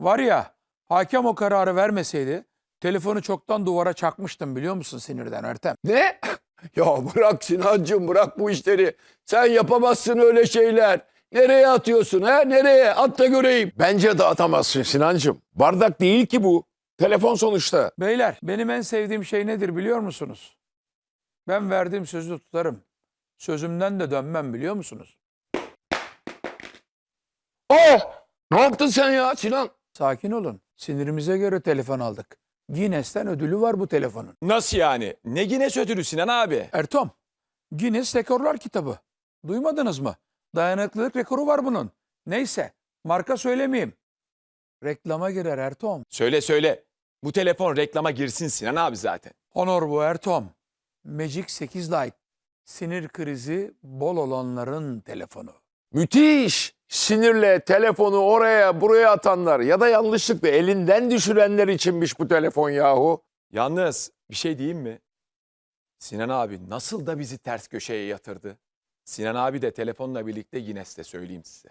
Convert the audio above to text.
Var ya hakem o kararı vermeseydi telefonu çoktan duvara çakmıştım biliyor musun sinirden Ertem? Ne? Ya bırak Sinancığım bırak bu işleri. Sen yapamazsın öyle şeyler. Nereye atıyorsun ha? Nereye? At da göreyim. Bence de atamazsın Sinancığım. Bardak değil ki bu. Telefon sonuçta. Beyler benim en sevdiğim şey nedir biliyor musunuz? Ben verdiğim sözü tutarım. Sözümden de dönmem biliyor musunuz? Oh! Ne yaptın sen ya Sinan? Sakin olun. Sinirimize göre telefon aldık. Guinness'ten ödülü var bu telefonun. Nasıl yani? Ne Guinness ödülü Sinan abi? Ertom, Guinness Rekorlar kitabı. Duymadınız mı? Dayanıklılık rekoru var bunun. Neyse, marka söylemeyeyim. Reklama girer Ertom. Söyle söyle. Bu telefon reklama girsin Sinan abi zaten. Honor bu Ertom. Magic 8 Lite. Sinir krizi bol olanların telefonu. Müthiş. Sinirle telefonu oraya buraya atanlar ya da yanlışlıkla elinden düşürenler içinmiş bu telefon yahu. Yalnız bir şey diyeyim mi? Sinan abi nasıl da bizi ters köşeye yatırdı. Sinan abi de telefonla birlikte Guinness'te söyleyeyim size.